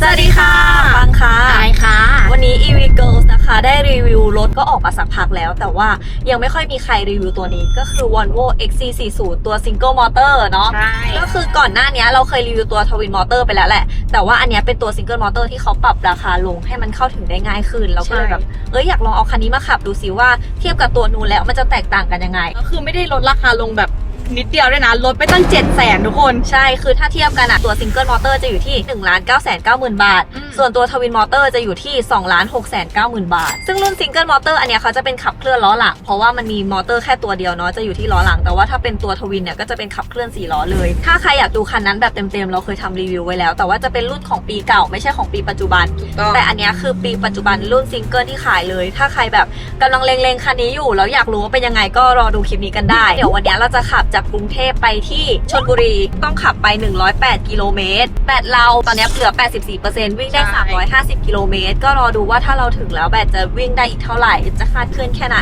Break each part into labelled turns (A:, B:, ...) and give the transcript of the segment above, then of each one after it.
A: สวัสดีค่ะปังค่ะ
B: ใช่ค่ะ
A: วันนี้ EV Girls นะคะ ได้รีวิวรถก็ออกมาสักพักแล้ว แต่ว่ายังไม่ค่อยมีใครรีวิวตัวนี้ก็คือ Volvo XC40 ตัว Single Motor เนาะ
B: ใช่
A: ก็คือก่อนหน้านี้เราเคยรีวิวตัว Twin Motor ไปแล้วแหละ แต่ว่าอันเนี้ยเป็นตัว Single Motor ที่เขาปรับราคาลงให้มันเข้าถึงได้ง่ายขึ้น เราก็เลยแบบ เอ้ยอยากลองเอาคันนี้มาขับดูซิว่าเทียบกับตัวนู้นแล้วมันจะแตกต่างกันยังไง
B: ก็คือไม่ได้ลดราคาลงแบบ นิดเดียวด้วยนะ ลดไปตั้ง7 0 0แสนทุกคน
A: ใช่ คือถ้าเทียบกันอะตัวซิงเกิลมอเตอร์จะอยู่ที่1 9 9 9 0 0 0บาท
B: อืม
A: ส่วนตัวทวินมอเตอร์จะอยู่ที่2 6 9 0 0 0 0บาท ซึ่งรุ่นซิงเกิลมอเตอร์อันเนี้ยเขาจะเป็นขับเคลื่อนล้อหลัง เพราะว่ามันมีมอเตอร์แค่ตัวเดียวเนาะ จะอยู่ที่ล้อหลัง แต่ว่าถ้าเป็นตัวทวินเนี่ยก็จะเป็นขับเคลื่อน4ล้อเลย ถ้าใครอยากดูคันนั้นแบบเต็มๆ เราเคยทำรีวิวไว้แล้ว แต่ว่าจะเป็นรุ่นของปีเก่าไม่ใช่ของปีปัจจุบัน แต่อันเนี้ยคือปีปัจจุบันรุ่นซิงเกิลที่ขายเลย ถ้าใครแบบกำลังเลงๆคันนี้อยู่แล้วอยากรู้ว่าเป็นยังไงก็รอดูคลิปนี้กันได้เดี๋ยววันเนี้ยเราจะขับจากกรุงเทพไปที่ชนบุรีต้องขับไป 108 กิโลเมตรแบตเราตอนนี้เหลือ 84%วิ่งได้ 350 กิโลเมตรก็รอดูว่าถ้าเราถึงแล้วแบตจะวิ่งได้อีกเท่าไหร่ จะคาดเคลื่อนแค่ไหน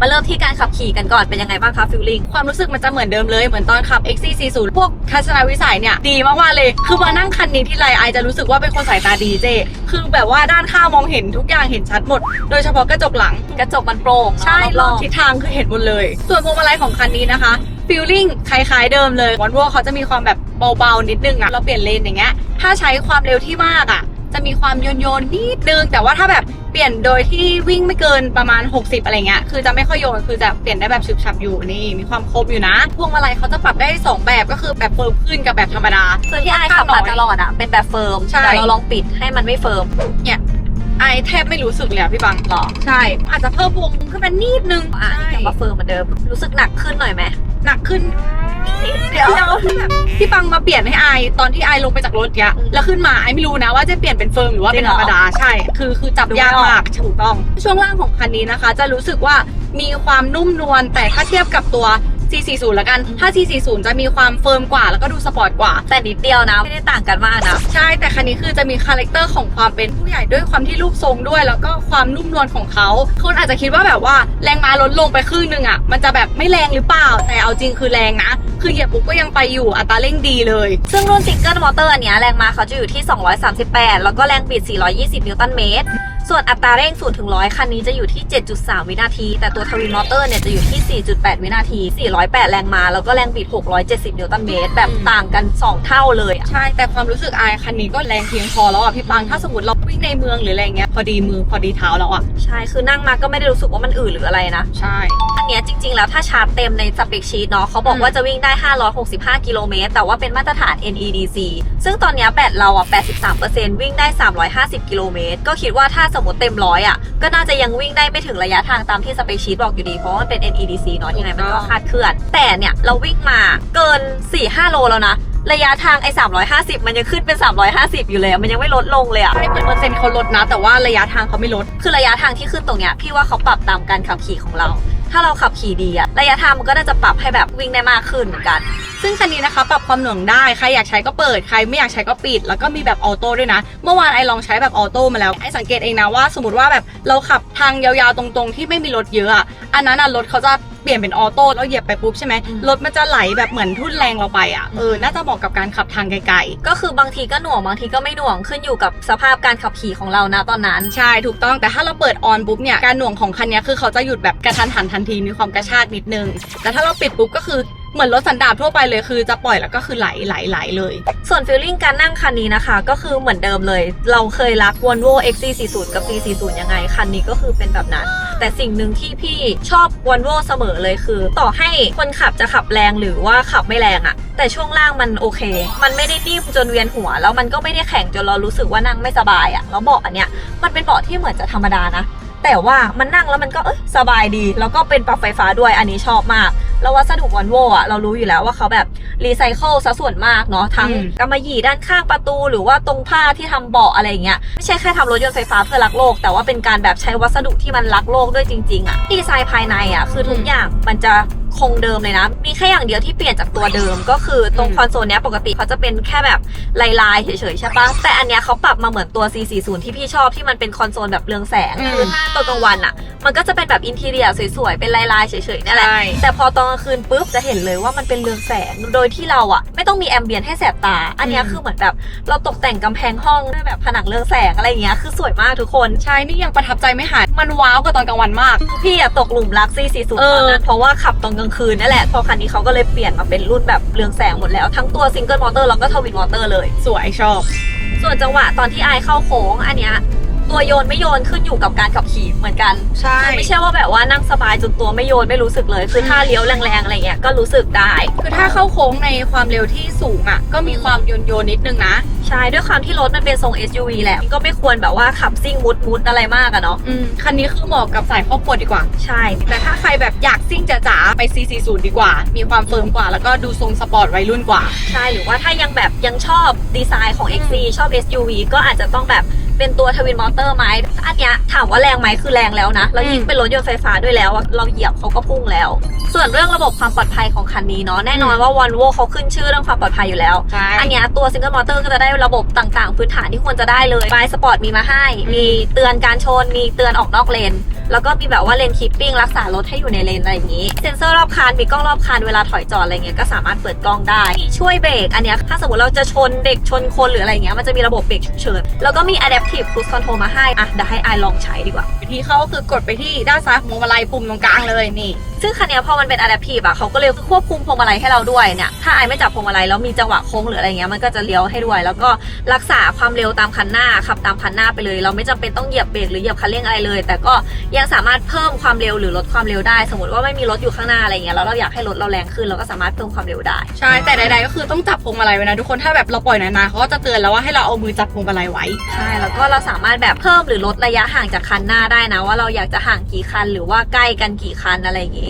A: มาเริ่มที่การขับขี่กันก่อนเป็นยังไงบ้างคะฟิลลิ่ง
B: ความรู้สึกมันจะเหมือนเดิมเลยเหมือนตอนขับ XC40 พวกทัศนวิสัยเนี่ยดีมากๆเลย คือมานั่งคันนี้ที่ไรไอจะรู้สึกว่าเป็นคนสายตาดีเจ คือแบบว่าด้านข้างมองเห็นทุกอย่างเห็นชัดหมด โดยเฉพาะกระจกหลัง
A: กระจกมันโปร่ง
B: ใช่
A: ร
B: ร
A: อ
B: อ
A: บบ
B: ทิศทางคือเห็นหมดเลย ส่วนพวงมาลัยของคันนี้นะคะฟีลลิ่งคล้ายๆเดิมเลยวันว่าเขาจะมีความแบบเบาๆนิดนึงอะเราเปลี่ยนเลนอย่างเงี้ยถ้าใช้ความเร็วที่มากอะ จะมีความโยนโยนๆนิดนึง แต่ว่าถ้าแบบเปลี่ยนโดยที่วิ่งไม่เกินประมาณ 60 อะไรเงี้ยคือจะไม่ค่อยโยนคือจะเปลี่ยนได้แบบฉุบฉับอยู่นี่ มีความครบอยู่นะ พวงมาลัยเขาจะปรับได้สองแบบก็คือแบบเฟิร์มขึ้นกับแบบธรรมดา
A: คือที่ไอขับมาตลอดอะเป็นแบบเฟิร์ม
B: ใช่
A: แต่เราลองปิดให้มันไม่เฟิร์ม
B: ไอแทบไม่รู้สึกเลยอะพี่บัง
A: หรอ
B: ใช่ อาจจะเพิ่มวงขึ้นมานิดนึง
A: อะ
B: ใช่
A: กลับมาเฟิร์มเหมือนเดิม รู้สึกหนักขึ้นหน่อยไหม
B: หนักขึ้น
A: เดี๋ยว
B: แบบพี่ปังมาเปลี่ยนให้ไอตอนที่ไอลงไปจากรถเนี้ย
A: อืม
B: แล้วขึ้นมาไอไม่รู้นะว่าจะเปลี่ยนเป็นเฟิร์มหรือว่าเป็น
A: จริ
B: ธ
A: ง
B: ร
A: เหรอ
B: รมดาใช่ คือคือจับ
A: ดูไม่
B: ยาก
A: ออก
B: มากถูกต้อง ช่วงล่างของคันนี้นะคะ จะรู้สึกว่ามีความนุ่มนวลแต่ถ้าเทียบกับตัว C40 แล้วกัน ถ้า C40 จะมีความเฟิร์มกว่า แล้วก็ดูสปอร์ตกว่า
A: แต่นิดเดียวนะ ไม่ได้ต่างกันมากนะ
B: ใช่ แต่คันนี้คือจะมีคาแรคเตอร์ของความเป็นผู้ใหญ่ด้วยความที่รูปทรงด้วย แล้วก็ความนุ่มนวลของเขาคนอาจจะคิดว่าแบบว่าแรงม้าลดลงไปครึ่งหนึงอะ มันจะแบบไม่แรงหรือเปล่า แต่เอาจริงคือแรงนะ คือเหยียบปุ๊บก็ยังไปอยู่ อัตราเร่งดีเลย
A: ซึ่งรุ่นซิงเกิลมอเตอร์อันเนี้ยแรงม้าเขาจะอยู่ที่ 238 แล้วก็แรงบิด 420 นิวตันเมตรส่วนอัตราเร่ง0ถึง100 คันนี้จะอยู่ที่ 7.3 วินาที แต่ตัวทวินมอเตอร์เนี่ยจะอยู่ที่ 4.8 วินาที 408 แรงม้าแล้วก็แรงบิด 670 นิวตันเมตร แบบต่างกัน 2 เท่าเลยอะ
B: ใช่ แต่ความรู้สึกอายคันนี้ก็แรงเพียงพอแล้วอะพี่ปังถ้าสมมติเราวิ่งในเมืองหรืออะไรเงี้ยพอดีมือพอดีเท้าแล้วอะ
A: ใช่คือนั่งมาก็ไม่ได้รู้สึกว่ามันอืดหรืออะไรนะ
B: ใช่
A: อันเนี้ยจริง ๆ แล้วถ้าชาร์จเต็มในสเปคชีตเนาะเขาบอก
B: อืม
A: ว่าจะวิ่งได้ 565 กิโลเมตรแต่ว่าเป็นมาตรฐาน NEDC ซึ่งตอนเนี้ยแบตเราอะ83%วิ่งได้ 350 กิโลเมตรก็คิดว่าถ้าสมมติเต็มร้อยอะก็น่าจะยังวิ่งได้ไม่ถึงระยะทางตามที่สเปคชีตบอกอยู่ดีเพราะว่ามันเป็น NEDC เนาะยังไงมันก็คาดเคลื่อน แต่เนี่ยเราวิ่งมาเกิน 4-5 โลแล้วนะระยะทางไอ้350 มันยังขึ้นเป็น 350 อยู่เลยอะมันยังไม่ลดลงเลยอะ
B: ใช่เหมือนเปอร์เซ็นต์เขาลดนะ แต่ว่าระยะทางเขาไม่ลด
A: คือระยะทางที่ขึ้นตรงเนี้ยพี่ว่าเขาปรับตามการขับขี่ของเรา ถ้าเราขับขี่ดีอะระยะทางมันก็น่าจะปรับให้แบบวิ่งได้มากขึ้นเหมือนกัน
B: ซึ่งคันนี้นะคะปรับความหน่วงได้ ใครอยากใช้ก็เปิด ใครไม่อยากใช้ก็ปิด แล้วก็มีแบบออโต้ด้วยนะ เมื่อวานไอลองใช้แบบออโต้มาแล้ว ไอสังเกตเองนะว่า สมมติว่าแบบเราขับทางยาวๆตรงๆ ที่ไม่มีรถเยอะอะอันนั้นอะรถเขาจะเปลี่ยนเป็นออโต้แล้วเหยียบไปปุ๊บใช่ไหม
A: อืม
B: รถมันจะไหลแบบเหมือนทุ่นแรงเราไปอะเออน่าจะเหมาะกับการขับทางไกลๆ
A: ก็คือบางทีก็หน่วงบางทีก็ไม่หน่วงขึ้นอยู่กับสภาพการขับขี่ของเรานะตอนนั้น
B: ใช่ถูกต้องแต่ถ้าเราเปิดออนปุ๊บเนี่ยการหน่วงของคันเนี้ยคือเขาจะหยุดแบบกระทันหันทันทีมีความกระชากนิดนึงแต่ถ้าเราปิดปุ๊บก็คือ เหมือนรถสันดาปทั่วไปเลยคือจะปล่อยแล้วก็คือไหลไหลไหลเลย
A: ส่วนฟีลลิ่งการนั่งคันนี้นะคะ ก็คือเหมือนเดิมเลย เราเคยรัก Volvo XC40 กับ C40 ยังไง คันนี้ก็คือเป็นแบบนั้น แต่สิ่งหนึ่งที่พี่ชอบ Volvo เสมอเลยคือ ต่อให้คนขับจะขับแรงหรือว่าขับไม่แรงอะแต่ช่วงล่างมันโอเค มันไม่ได้นิ่มจนเวียนหัว แล้วมันก็ไม่ได้แข็งจนเรารู้สึกว่านั่งไม่สบายอะแล้วเบาะอันเนี้ยมันเป็นเบาะที่เหมือนจะธรรมดานะแต่ว่ามันนั่งแล้วมันก็เอ้ยสบายดี แล้วก็เป็นปรับไฟฟ้าด้วยอันนี้ชอบมาก แล้ววัสดุวอลโวอะเรารู้อยู่แล้วว่าเขาแบบรีไซเคิลซะส่วนมากเนาะทั้ง
B: อืม
A: กำมะหยี่ด้านข้างประตูหรือว่าตรงผ้าที่ทำเบาะอะไรอย่างเงี้ยไม่ใช่แค่ทำรถยนต์ไฟฟ้าเพื่อรักโลก แต่ว่าเป็นการแบบใช้วัสดุที่มันรักโลกด้วยจริง ๆอะดีไซน์ภายในอะคือทุกอย่างมันจะคงเดิมเลยนะ มีแค่อย่างเดียวที่เปลี่ยนจากตัวเดิมก็คือตรง
B: อืม
A: คอนโซลเนี้ยปกติเขาจะเป็นแค่แบบลายๆเฉยๆใช่ปะแต่อันเนี้ยเขาปรับมาเหมือนตัว C40 ที่พี่ชอบที่มันเป็นคอนโซลแบบเรืองแสง
B: อืม
A: คือถ้าตอนกลางวันอะ มันก็จะเป็นแบบอินทีเรียสวยๆ เป็นลายๆเฉยๆนี่แหละ
B: ใช่
A: แต่พอตอนกลางคืนปุ๊บจะเห็นเลยว่ามันเป็นเรืองแสง โดยที่เราอะไม่ต้องมีแอมเบียนให้แสบตา อันเนี้ย
B: อืม
A: คือเหมือนแบบเราตกแต่งกำแพงห้องด้วยแบบผนังเรืองแสงอะไรอย่างเงี้ย คือสวยมากทุกคน
B: ใช่ นี่ยังประทับใจไม่หาย มันว้าวกว่าตอนกลางวันมาก
A: พี่อะตกหลุมรักซีซีสูต
B: เอ
A: ต
B: อ
A: อนนั้นเพราะว่าขับตอนกลางคืนนั่นแหละ พอคันนี้เขาก็เลยเปลี่ยนมาเป็นรุ่นแบบเรืองแสงหมดแล้ว ทั้งตัวซิงเกิลมอเตอร์แล้วก็ทวินมอเตอร์เลย
B: สวยชอบ
A: ส่วนจังหวะตอนที่ไอายเข้าโค้งอันเนี้ย ตัวโยนไม่โยนขึ้นอยู่กับการขับขี่เหมือนกัน
B: ใช่
A: ไม่ใช่ว่าแบบว่านั่งสบายจนตัวไม่โยนไม่รู้สึกเลย คือถ้าเลี้ยวแรงๆอะไรเงี้ยก็รู้สึกได้
B: คือถ้าเข้าโค้งในความเร็วที่สูงอะ ก็มีความโยนโยนๆนิดนึงนะ
A: ใช่ด้วยความที่รถมันเป็นทรง SUV แหละก็ไม่ควรแบบว่าขับซิ่งมุดมุดๆอะไรมากอะเนาะ
B: อืมคันนี้คือเหมาะกับสายครอบครัวดีกว่า
A: ใช่
B: แต่ถ้าใครแบบอยากซิ่งจ๋าๆไป C40 ดีกว่า มีความเฟิร์มกว่า แล้วก็ดูทรงสปอร์ตวัยรุ่นกว่า
A: ใช่หรือว่าถ้ายังแบบยังชอบดีไซน์ของ XC ชอบ SUV ก็อาจจะต้องแบบเป็นตัวทวินมอเตอร์ไหมอันเนี้ยถามว่าแรงไหมคือแรงแล้วนะแล้วยิ่งเป็นรถยนต์ไฟฟ้าด้วยแล้วอะเราเหยียบเขาก็พุ่งแล้ว ส่วนเรื่องระบบความปลอดภัยของคันนี้เนาะแน่นอนว่า Volvo เขาขึ้นชื่อเรื่องความปลอดภัยอยู่แล้ว
B: ใช่
A: อันเนี้ยตัวซิงเกิลมอเตอร์ก็จะได้ระบบต่างๆ พื้นฐานที่ควรจะได้เลยบายสปอร์ตมีมาให้ มีเตือนการชน มีเตือนออกนอกเลนแล้วก็มีแบบว่าเลนคีปปิ้งรักษารถให้อยู่ในเลนอะไรอย่างนี้ เซ็นเซอร์รอบคันมีกล้องรอบคันเวลาถอยจอดอะไรเงี้ยก็สามารถเปิดกล้องได้ ช่วยเบรกอันเนี้ยถ้าสมมติเราจะชนเด็กชนคนหรืออะไรเงี้ยมันจะมีระบบเบรกฉุกเฉินแล้วก็มี adaptive cruise control มาให้อะเดี๋ยวให้ไอลองใช้ดีกว่า
B: วิธีเข้าก็คือกดไปที่ด้านซ้ายของพวงมาลัยปุ่มตรงกลางเลยนี่
A: ซึ่งคันเนี้ยพอมันเป็น adaptive อะเขาก็เลยควบคุมพวงมาลัยให้เราด้วยเนี่ยถ้าไอไม่จับพวงมาลัยแล้วมีจังหวะโค้งหรืออะไรเงี้ยมันก็จะเลี้ยวให้ด้วย แล้วก็รักษาความเร็วตามคันหน้าขับตามคันหน้าไปเลย เราไม่จำเป็นต้องเหยียบเบรกหรือเหยียบคันเร่งอะไรเลย แต่ก็ยังสามารถเพิ่มความเร็วหรือลดความเร็วได้ สมมติว่าไม่มีรถอยู่ข้างหน้าอะไรเงี้ยแล้วเราอยากให้รถเราแรงขึ้นเราก็สามารถเพิ่มความเร็วได้
B: ใช่แต่ใดๆก็คือต้องจับพวงมาลัยไว้นะทุกคนถ้าแบบเราปล่อยนานๆเขาก็จะเตือนแล้วว่าให้เราเอามือจับพวงมาลัยไว้
A: ใช่แล้วก็เราสามารถแบบเพิ่มหรือลดระยะห่างจากคันหน้าได้นะ ว่าเราอยากจะห่างกี่คันหรือว่าใกล้กันกี่คันอะไรอย่างงี้อะแล้ว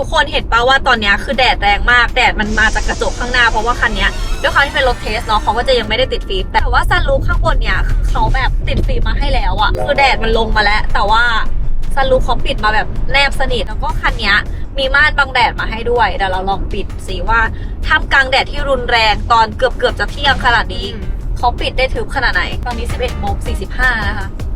A: ทุกคนเห็นปะว่าตอนเนี้ยคือแดดแรงมากแดดมันมาจากกระจกข้างหน้าเพราะว่าคันเนี้ยด้วยความที่เป็นรถเทสเนาะเขาก็จะยังไม่ได้ติดฟิล์มแต่ว่าซันรูฟข้างบนเนี่ยคือเขาแบบติดฟิล์มมาให้แล้วอะคือแดดมันลงมาแล้ว แต่ว่าซันรูฟเขาปิดมาแบบแนบสนิทแล้วก็คันเนี้ยมีม่านบังแดดมาให้ด้วยเดี๋ยวเราลองปิดสิว่าท่ามกลางแดดที่รุนแรงตอนเกือบเกือบๆจะเที่ยงขนาดนี้เขาปิดได้ถึงขนาดไหนตอนนี้ 11โมง45นะคะอ่า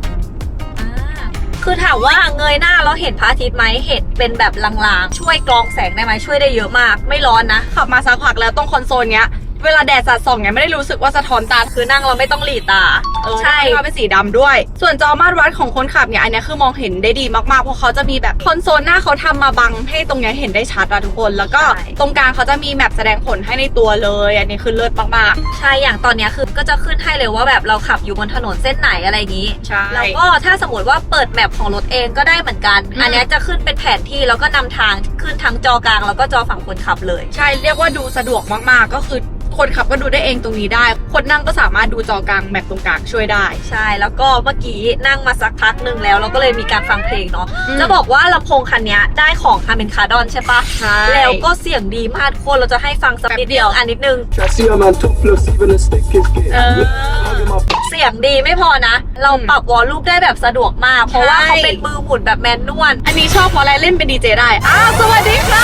A: คือถามว่าเงยหน้าแล้วเห็นพระอาทิตย์ไหมเห็นเป็นแบบลางๆ ช่วยกรองแสงได้ไหมช่วยได้เยอะมาก ไม่ร้อนนะ
B: ขับมาสักพักแล้วตรงคอนโซลเนี้ย เวลาแดดสัดส่องเนี่ยไม่ได้รู้สึกว่าสะท้อนตา
A: คือนั่งเราไม่ต้องหลีตา
B: เออ
A: ใช่
B: ใช่เป็นสีดำด้วย ส่วนจอมาตรวัดของคนขับเนี่ยอันเนี้ยคือมองเห็นได้ดีมากๆเพราะเขาจะมีแบบคอนโซลหน้าเขาทำมาบังให้ตรงเนี้ยเห็นได้ชัดอะทุกคน แล้วก็ตรงกลางเขาจะมีแมปแสดงผลให้ในตัวเลย อันนี้คือเลิศมาก
A: ใช่ อย่างตอนเนี้ยคือก็จะขึ้นให้เลยว่าแบบเราขับอยู่บนถนนเส้นไหนอะไรอย่างนี้
B: ๆใช่
A: แล้วก็ถ้าสมมติว่าเปิดแมปของรถเองก็ได้เหมือนกัน
B: อืม
A: อันเนี้ยจะขึ้นเป็นแผนที่แล้วก็นำทางขึ้นทั้งจอกลางแล้วก็จอฝั่งคนขับเลย
B: ใช่เรียกว่าดูสะดวกมากๆ ก็คือ คนขับก็ดูได้เองตรงนี้ได้ คนนั่งก็สามารถดูจอกลางแมปตรงกลางช่วยได้
A: ใช่ แล้วก็เมื่อกี้นั่งมาสักพักหนึ่งแล้วเราก็เลยมีการฟังเพลงเนาะ
B: อืม
A: จะบอกว่าลำโพงคันเนี้ยได้ของฮามินคาร์ดอนใช่ปะ
B: ใช่
A: แล้วก็เสียงดีมากทุกคนเราจะให้ฟังสักนิดเดียว
B: แป๊บเดียว
A: อันนิดนึง
C: I see a man topless, even a stick is gay.
B: เออ
C: Hugging my
A: เสียงดีไม่พอนะ เรา
B: อืม
A: ปรับวอลลุ่มได้แบบสะดวกมาก เพราะว่า
B: ใช่
A: เขาเป็นมือหมุนแบบแมนนวล
B: อันนี้ชอบเพราะอะไรเล่นเป็นดีเจได้ อ้าว สวัสดีค่ะ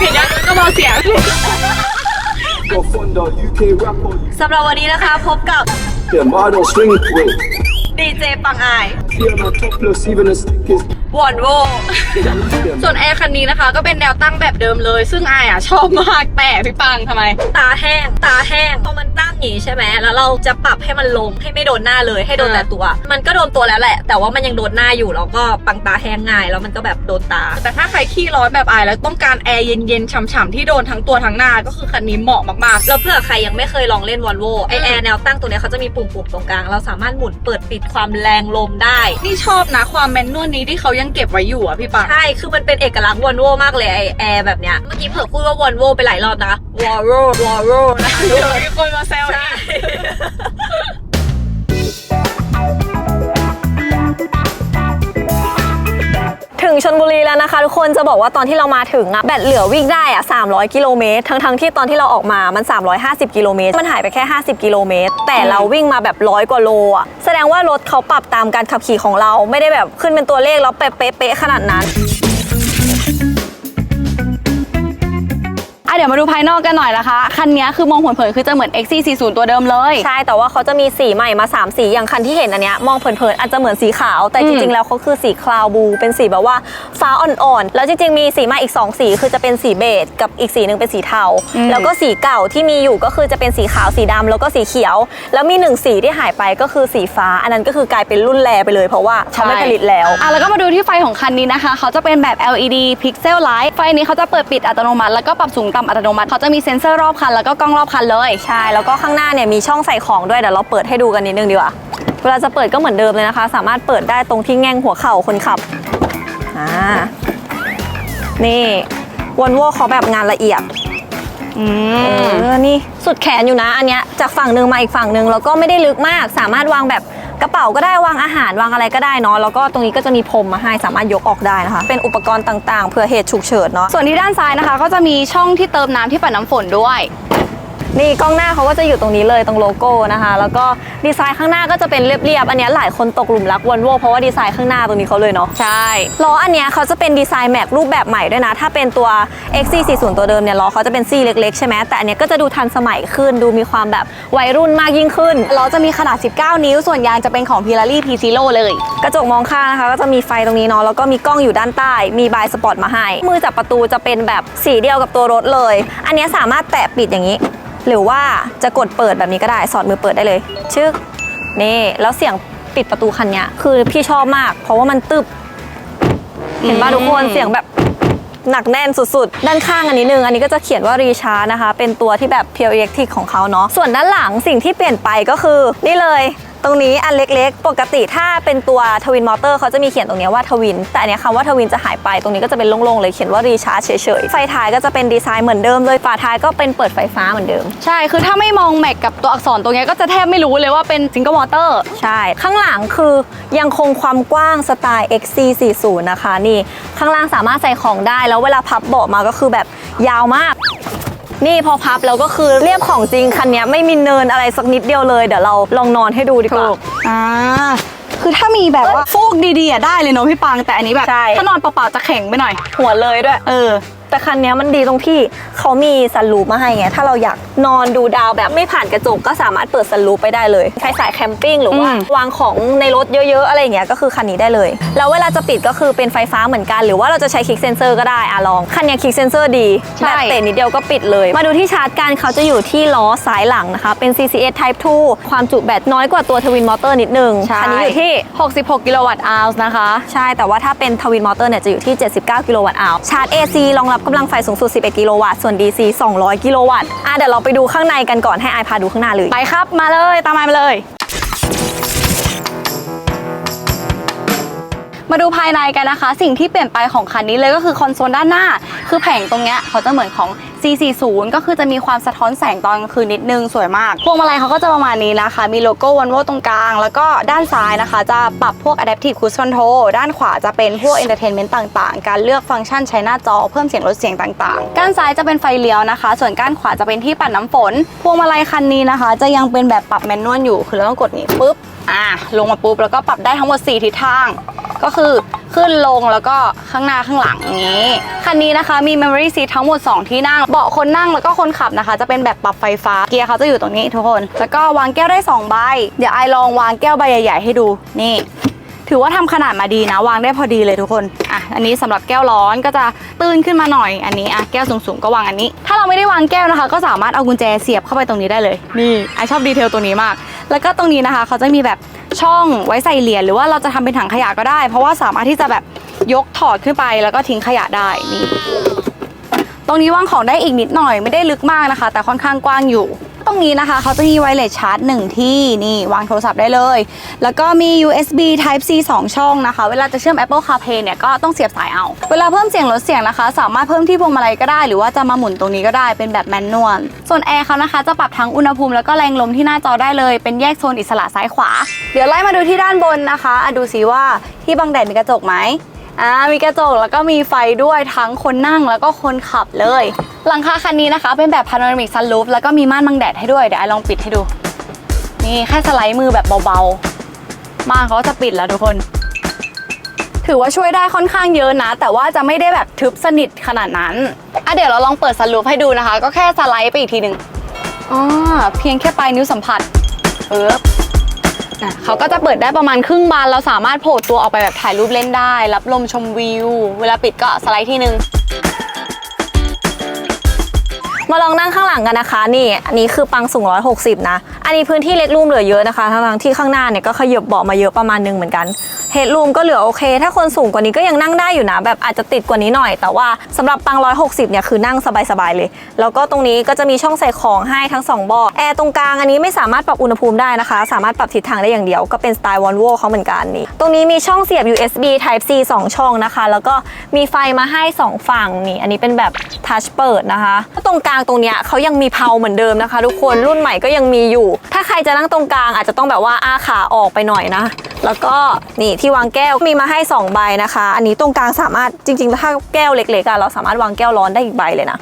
B: ผิดนะก็เบาเสียง
A: สำหรับวันนี้นะคะพบกับ
C: Them, I don't string wait.
A: ดีเจปังอาย วอนโว
B: ส่วนแอร์คันนี้นะคะ ก็เป็นแนวตั้งแบบเดิมเลย ซึ่งอายอะชอบมากแต่พี่ปังทำไม
A: ตาแห้ง ตาแห้งพอมันตั้งอย่างนี้ใช่ไหมแล้วเราจะปรับให้มันลงให้ไม่โดนหน้าเลยให้โดนแต่ตัว มันก็โดนตัวแล้วแหละ แต่ว่ามันยังโดนหน้าอยู่แล้วก็ปังตาแห้งง่าย แล้วมันก็แบบโดนตา
B: แต่ถ้าใครขี้ร้อนแบบอายแล้วต้องการแอร์เย็นๆฉ่ำๆที่โดนทั้งตัวทั้งหน้าก็คือคันนี้เหมาะมากๆ
A: แล้วเผื่อใครยังไม่เคยลองเล่นวอลโวไอแอร์แนวตั้งตัวนี้เขาจะมีปุ่มๆตรงกลางเราสามารถหมุนเปิดปิดความแรงลมได้
B: นี่ชอบนะความแมนนวลนี้ที่เขายังเก็บไว้อยู่อะพี่ปัง
A: ใช่ คือมันเป็นเอกลักษณ์วอลโวมากเลยไอแอร์แบบเนี้ย เมื่อกี้เผื่อพูดว่าวอลโวไปหลายรอบนะวอลโววอลโวนะคะ
B: เดี๋ยวมีคนมาแซว
A: ใช่ งชนบุรีแล้วนะคะ ทุกคนจะบอกว่าตอนที่เรามาถึงอะแบตเหลือวิ่งได้อะ300 กิโลเมตรทั้งทั้งที่ตอนที่เราออกมามัน 350 กิโลเมตร มันหายไปแค่ 50 กิโลเมตร แต่เราวิ่งมาแบบร้อยกว่าโลอะแสดงว่ารถเขาปรับตามการขับขี่ของเราไม่ได้แบบขึ้นเป็นตัวเลขแล้วเป๊ะๆขนาดนั้น
D: เดี๋ยวมาดูภายนอกกันหน่อยนะคะ คันนี้คือมองเผินๆคือจะเหมือน XC40 ตัวเดิมเลย
A: ใช่ แต่ว่าเขาจะมีสีใหม่มา 3 สี อย่างคันที่เห็นอันเนี้ยมองเผินๆอาจจะเหมือนสีขาว แต่
D: อื
A: จ
D: ม
A: ริงๆ แล้วเขาคือสีคลาวบู เป็นสีแบบว่าฟ้าอ่อนๆ แล้วจริงๆ มีสีใหม่อีก 2 สี คือจะเป็นสีเบจกับอีกสีหนึ่งเป็นสีเทา
D: อืม
A: แล้วก็สีเก่าที่มีอยู่ก็คือจะเป็นสีขาวสีดำแล้วก็สีเขียว แล้วมีหนึ่งสีที่หายไปก็คือสีฟ้า อันนั้นก็คือกลายเป็นรุ่นแรไปเลย เพราะว่าเขาไม่ผลิตแล้ว
D: อะแล้วก็มาดูที่ไฟของคันนี้นะคะ เขาจะเป็นแบบ LED Pixel Light ไฟนี้เขาจะเปิดปิดอัตโนมัติแล้วก็ปรับสูงต่ำอัตโนมัติเขาจะมีเซ็นเซอร์รอบคันแล้วก็กล้องรอบคันเลย
A: ใช่ แล้วก็ข้างหน้าเนี่ยมีช่องใส่ของด้วยเดี๋ยวเราเปิดให้ดูกันนิดนึงดีกว่า เวลาจะเปิดก็เหมือนเดิมเลยนะคะ สามารถเปิดได้ตรงที่แง่งหัวเข่าคนขับอ่านี่วอลโวเขาแบบงานละเอียด
D: อื
A: เอ
D: ม
A: อนี่สุดแขนอยู่นะอันเนี้ยจากฝั่งหนึ่งมาอีกฝั่งหนึ่งแล้วก็ไม่ได้ลึกมาก สามารถวางแบบ กระเป๋าก็ได้วางอาหารวางอะไรก็ได้เนาะแล้วก็ตรงนี้ก็จะมีพรมมาให้สามารถยกออกได้นะคะ เป็นอุปกรณ์ต่างๆเผื่อเหตุฉุกเฉินเนาะ
D: ส่วนที่ด้านซ้ายนะคะ ก็จะมีช่องที่เติมน้ำที่ปัดน้ำฝนด้วย
A: นี่กล้องหน้าเขาก็จะอยู่ตรงนี้เลยตรงโลโก้นะคะ แล้วก็ดีไซน์ข้างหน้าก็จะเป็นเรียบๆอันเนี้ยหลายคนตกหลุมรักวอลโวเพราะว่าดีไซน์ข้างหน้าตรงนี้เขาเลยเนาะ
D: ใช่
A: ล้ออันเนี้ยเขาจะเป็นดีไซน์แม็กรูปแบบใหม่ด้วยนะ ถ้าเป็นตัว XC40 ตัวเดิมเนี่ยล้อเขาจะเป็นซี่เล็กๆใช่ไหมแต่อันเนี้ยก็จะดูทันสมัยขึ้นดูมีความแบบวัยรุ่นมากยิ่งขึ้น
D: ล้อจะมีขนาด 19 นิ้ว ส่วนยางจะเป็นของ Pirelli P Zero เลย
A: กระจกมองข้างนะคะก็จะมีไฟตรงนี้เนาะแล้วก็มีกล้องอยู่ด้านใต้ มีบายสปอร์ตมาให้มือจับประตูจะเป็นแบบสีเดียวกับตัวรถเลย อันเนี้ยสามารถแตะปิดอย่างนี้ หรือว่าจะกดเปิดแบบนี้ก็ได้ สอดมือเปิดได้เลยชึกนี่แล้วเสียงปิดประตูคันเนี้ยคือพี่ชอบมาก เพราะว่ามันตึบเห็นป่ะทุกคน
D: อืม
A: เสียงแบบหนักแน่นสุดๆ ด้านข้างอันนี้นึง อันนี้ก็จะเขียนว่ารีชาร์นะคะ เป็นตัวที่แบบเพียวอิเล็กทริกของเขาเนาะ ส่วนด้านหลังสิ่งที่เปลี่ยนไปก็คือ นี่เลย ตรงนี้อันเล็กๆ ปกติถ้าเป็นตัวทวินมอเตอร์เขาจะมีเขียนตรงเนี้ยว่าทวิน แต่อันเนี้ยคำว่าทวินจะหายไป ตรงนี้ก็จะเป็นโล่งๆเลยเขียนว่ารีชาร์เฉยๆ ไฟท้ายก็จะเป็นดีไซน์เหมือนเดิมเลย ฝาท้ายก็เป็นเปิดไฟฟ้าเหมือนเดิม
D: ใช่ คือถ้าไม่มองแม็กกับตัวอักษรตรงเนี้ยก็จะแทบไม่รู้เลยว่าเป็นซิงเกิลมอเตอร์
A: ใช่ ข้างหลังคือยังคงความกว้างสไตล์ XC40 นะคะนี่ ข้างล่างสามารถใส่ของได้ แล้วเวลาพับเบาะมาก็คือแบบยาวมาก นี่พอพับแล้วก็คือเรียบของจริงคันเนี้ยไม่มีเนินอะไรสักนิดเดียวเลยเดี๋ยวเราลองนอนให้ดูดีกว่า
D: อ่าคือถ้ามีแบบว่าฟูกดีๆอะได้เลยเนาะพี่ปังแต่อันนี้แบบ
A: ใช่
D: ถ้านอนเปล่าๆจะแข็งไปหน่อย
A: หัวเลยด้วย
D: เออ
A: แต่คันเนี้ยมันดีตรงที่เขามีซันรูปมาให้ไง ถ้าเราอยากนอนดูดาวแบบไม่ผ่านกระจกก็สามารถเปิดซันรูปไปได้เลยใครสายแคมปิ้งหรือว่า
D: อืม
A: วางของในรถเยอะๆ อะไรอย่างเงี้ยก็คือคันนี้ได้เลย แล้วเวลาจะปิดก็คือเป็นไฟฟ้าเหมือนกัน หรือว่าเราจะใช้คลิกเซนเซอร์ก็ได้อะลอง คันเนี้ยคลิกเซนเซอร์ดี
D: ใช่
A: แบบเตะนิดเดียวก็ปิดเลย มาดูที่ชาร์จกันเขาจะอยู่ที่ล้อซ้ายหลังนะคะ เป็น CCS Type 2 ความจุแบตน้อยกว่าตัวทวินมอเตอร์นิดนึงคันนี้อยู่ที่
D: 66 กิโลวัตต์อาวนะคะ
A: ใช่แต่ว่าถ้าเป็นทวินมอเตอร์เนี่ยจะอยู่ที่ 79 กิโลวัตต์อาวชาร์จ AC รองรับกำลังไฟสูงสุด 11 กิโลวัตต์ ส่วน DC 200 กิโลวัตต์ อะเดี๋ยวเราไปดูข้างในกันก่อนให้ไอพาดูข้างหน้าเลย
D: ไปครับ มาเลย ตามมาเลย มาดูภายในกันนะคะ สิ่งที่เปลี่ยนไปของคันนี้เลยก็คือคอนโซลด้านหน้า คือแผงตรงเนี้ยเขาจะเหมือนของ C40 ก็คือจะมีความสะท้อนแสงตอนกลางคืนนิดนึงสวยมาก พวงมาลัยเขาก็จะประมาณนี้นะคะ มีโลโก้วันโวตรงกลาง แล้วก็ด้านซ้ายนะคะ จะปรับพวก Adaptive Cruise Control ด้านขวาจะเป็นพวก Entertainment ต่างๆ การเลือกฟังก์ชันใช้หน้าจอเพิ่มเสียงลดเสียงต่างๆ ก้านซ้ายจะเป็นไฟเลี้ยวนะคะ ส่วนก้านขวาจะเป็นที่ปัดน้ำฝน พวงมาลัยคันนี้นะคะ จะยังเป็นแบบปรับแมนนวลอยู่ คือเราต้องกดนี้ปุ๊บ อะลงมาปุ๊บ แล้วก็ปรับได้ทั้งหมด 4 ทิศทาง ก็คือขึ้นลงแล้วก็ข้างหน้าข้างหลังอย่างนี้ คันนี้นะคะมี memory seat ทั้งหมด 2 ที่นั่ง เบาะคนนั่งแล้วก็คนขับนะคะ จะเป็นแบบปรับไฟฟ้า เกียร์เขาจะอยู่ตรงนี้ทุกคน แล้วก็วางแก้วได้ 2 ใบ เดี๋ยวไอลองวางแก้วใบใหญ่ ๆ ให้ดู นี่ ถือว่าทำขนาดมาดีนะ วางได้พอดีเลยทุกคน อะ อันนี้สำหรับแก้วร้อนก็จะตื้นขึ้นมาหน่อย อันนี้อะแก้วสูงๆก็วางอันนี้ ถ้าเราไม่ได้วางแก้วนะคะ ก็สามารถเอากุญแจเสียบเข้าไปตรงนี้ได้เลย นี่ไอชอบดีเทลตัวนี้มาก แล้วก็ตรงนี้นะคะ เขาจะมีแบบ ช่องไว้ใส่เหรียญหรือว่าเราจะทำเป็นถังขยะก็ได้ เพราะว่าสามารถที่จะแบบยกถอดขึ้นไปแล้วก็ทิ้งขยะได้นี่ตรงนี้วางของได้อีกนิดหน่อยไม่ได้ลึกมากนะคะ แต่ค่อนข้างกว้างอยู่ ตรงนี้นะคะเขาจะมีไวเลสชาร์จหนึ่งที่นี่วางโทรศัพท์ได้เลย แล้วก็มี USB Type C 2 ช่องนะคะ เวลาจะเชื่อม Apple CarPlay เนี่ยก็ต้องเสียบสายเอา เวลาเพิ่มเสียงลดเสียงนะคะ สามารถเพิ่มที่พวงมาลัยก็ได้ หรือว่าจะมาหมุนตรงนี้ก็ได้เป็นแบบแมนนวลส่วนแอร์เขานะคะจะปรับทั้งอุณหภูมิแล้วก็แรงลมที่หน้าจอได้เลยเป็นแยกโซนอิสระซ้ายขวา เดี๋ยวไล่มาดูที่ด้านบนนะคะอะดูซิว่าที่บังแดดมีกระจกไหม อ่ามีกระจกแล้วก็มีไฟด้วยทั้งคนนั่งแล้วก็คนขับเลย หลังคาคันนี้นะคะ เป็นแบบพาโนรามิกซันรูฟแล้วก็มีม่านบังแดดให้ด้วย เดี๋ยวไอลองปิดให้ดู นี่แค่สไลด์มือแบบเบาๆม่านเขาก็จะปิดแล้วทุกคน ถือว่าช่วยได้ค่อนข้างเยอะนะ แต่ว่าจะไม่ได้แบบทึบสนิทขนาดนั้นอะเดี๋ยวเราลองเปิดสลูปให้ดูนะคะ ก็แค่สไลด์ไปอีกทีหนึ่งอ๋อเพียงแค่ปลายนิ้วสัมผัสเออ อะเขาก็จะเปิดได้ประมาณครึ่งบานเราสามารถโผล่ตัวออกไปแบบถ่ายรูปเล่นได้ รับลมชมวิว เวลาปิดก็สไลด์ที่หนึ่ง
A: มาลองนั่งข้างหลังกันนะคะ นี่อันนี้คือปังสูง160 นะ อันนี้พื้นที่เล็กรูมเหลือเยอะนะคะทั้งๆที่ข้างหน้าเนี่ยก็ขยบเบาะมาเยอะประมาณนึงเหมือนกัน เฮดรูมก็เหลือโอเค ถ้าคนสูงกว่านี้ก็ยังนั่งได้อยู่นะแบบอาจจะติดกว่านี้หน่อย แต่ว่าสำหรับปัง160เนี่ยคือนั่งสบายๆเลย แล้วก็ตรงนี้ก็จะมีช่องใส่ของให้ทั้งสองบาะแอร์ตรงกลางอันนี้ไม่สามารถปรับอุณหภูมิได้นะคะ สามารถปรับทิศทางได้อย่างเดียวก็เป็นสไตล์ Volvo เขาเหมือนกันนี่ตรงนี้มีช่องเสียบ USB Type C สองช่องนะคะ แล้วก็มีไฟมาให้สองฝั่งนี่อันนี้เป็นแบบทัชเปิดนะคะตรงกลางตรงเนี้ยเขายังมีเพาเหมือนเดิมนะคะ ทุกคนรุ่นใหม่ก็ยังมีอยู่ ถ้าใครจะนั่งตรงกลางอาจจะต้องแบบว่าอ้าขาออกไปหน่อยนะ แล้วก็นี่ที่วางแก้วมีมาให้ 2 ใบนะคะ อันนี้ตรงกลางสามารถจริงๆ ถ้าแก้วเล็กๆอะเราสามารถวางแก้วร้อนได้อีกใบเลยนะ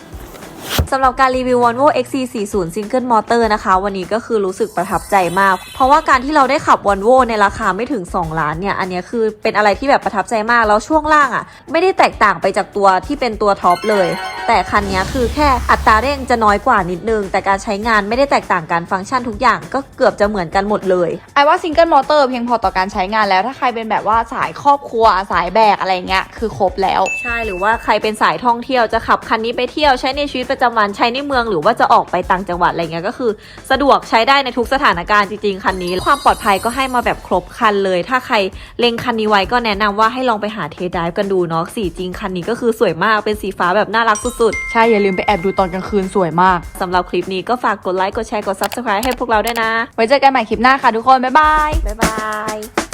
A: สำหรับการรีวิว Volvo XC40 Single Motor นะคะ วันนี้ก็คือรู้สึกประทับใจมาก เพราะว่าการที่เราได้ขับ Volvo ในราคาไม่ถึง 2 ล้านเนี่ย อันเนี้ยคือเป็นอะไรที่แบบประทับใจมาก แล้วช่วงล่างอะ่ะ ไม่ได้แตกต่างไปจากตัวที่เป็นตัวท็อปเลย แต่คันเนี้ยคือแค่อัตราเร่งจะน้อยกว่านิดนึง แต่การใช้งานไม่ได้แตกต่างกันฟังก์ชันทุกอย่างก็เกือบจะเหมือนกันหมดเลย
D: ไอว่าซิงเกิลมอเตอร์เพียงพอต่อการใช้งานแล้วถ้าใครเป็นแบบว่าสายครอบครัวสายแบกอะไรเงี้ยคือครบแล้ว
A: ใช่หรือว่าใครเป็นสายท่องเที่ยวจะขับคันนี้ไปเที่ยวใช้ในชีวิตประจำวันใช้ในเมืองหรือว่าจะออกไปต่างจังหวัดอะไรเงี้ยก็คือ สะดวกใช้ได้ในทุกสถานการณ์จริงๆคันนี้ ความปลอดภัยก็ให้มาแบบครบคันเลย ถ้าใครเล็งคันนี้ไว้ก็แนะนำว่าให้ลองไปหาเทสไดฟ์กันดูเนาะสีจริงคันนี้ก็คือสวยมากเป็นสีฟ้าแบบน่ารักสุด
D: ใช่ อย่าลืมไปแอบดูตอนกลางคืนสวยมาก
A: ๆสำหรับคลิปนี้ก็ฝากกดไลค์กดแชร์กด subscribe ให้พวกเราด้วยนะ
D: ไว้เจอกันใหม่คลิปหน้าค่ะทุกคน บ๊ายบาย
A: บ๊ายบาย